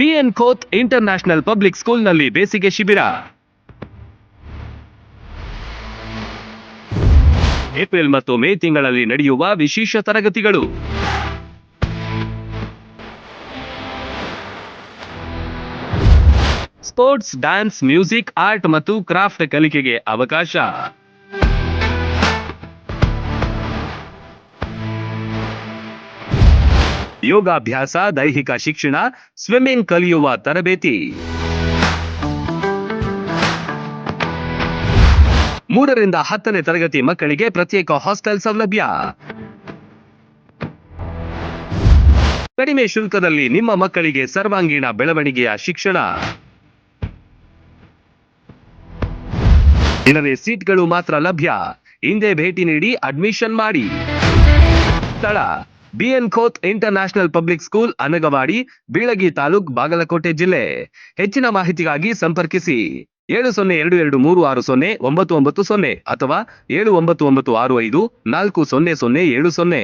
B N ಕೋತ್ international public ಸ್ಕೂಲ್ನಲ್ಲಿ ಬೇಸಿಗೆ ಶಿಬಿರ. ಏಪ್ರಿಲ್ ಮತ್ತು ಮೇ ತಿಂಗಳಲ್ಲಿ ನಡೆಯುವ ವಿಶೇಷ ತರಗತಿಗಳು. ಸ್ಪೋರ್ಟ್ಸ್, ಡ್ಯಾನ್ಸ್, ಮ್ಯೂಸಿಕ್, ಆರ್ಟ್ ಮತ್ತು ಕ್ರಾಫ್ಟ್ ಕಲಿಕೆಗೆ ಅವಕಾಶ. ಯೋಗಾಭ್ಯಾಸ, ದೈಹಿಕ ಶಿಕ್ಷಣ ಸ್ವಿಮ್ಮಿಂಗ್ ಕಲಿಯುವ ತರಬೇತಿ. ಮೂರರಿಂದ ಹತ್ತನೇ ತರಗತಿ ಮಕ್ಕಳಿಗೆ ಪ್ರತ್ಯೇಕ ಹಾಸ್ಟೆಲ್ ಸೌಲಭ್ಯ. ಕಡಿಮೆ ಶುಲ್ಕದಲ್ಲಿ ನಿಮ್ಮ ಮಕ್ಕಳಿಗೆ ಸರ್ವಾಂಗೀಣ ಬೆಳವಣಿಗೆಯ ಶಿಕ್ಷಣ. ಇಲ್ಲವೇ ಸೀಟ್ಗಳು ಮಾತ್ರ ಲಭ್ಯ. ಹಿಂದೆ ಭೇಟಿ ನೀಡಿ ಅಡ್ಮಿಷನ್ ಮಾಡಿ. ಸ್ಥಳ B N Khot international public school, Anagawadi, Bilagi taluk, Bagalkote ಜಿಲ್ಲೆ. ಹೆಚ್ಚಿನ ಮಾಹಿತಿಗಾಗಿ ಸಂಪರ್ಕಿಸಿ. ಏಳು ಸೊನ್ನೆ ಎರಡು ಎರಡು ಮೂರು ಆರು ಸೊನ್ನೆ ಒಂಬತ್ತು ಒಂಬತ್ತು ಸೊನ್ನೆ ಅಥವಾ ಏಳು ಒಂಬತ್ತು ಒಂಬತ್ತು ಆರು ಐದು ನಾಲ್ಕು ಸೊನ್ನೆ ಸೊನ್ನೆ ಏಳು ಸೊನ್ನೆ.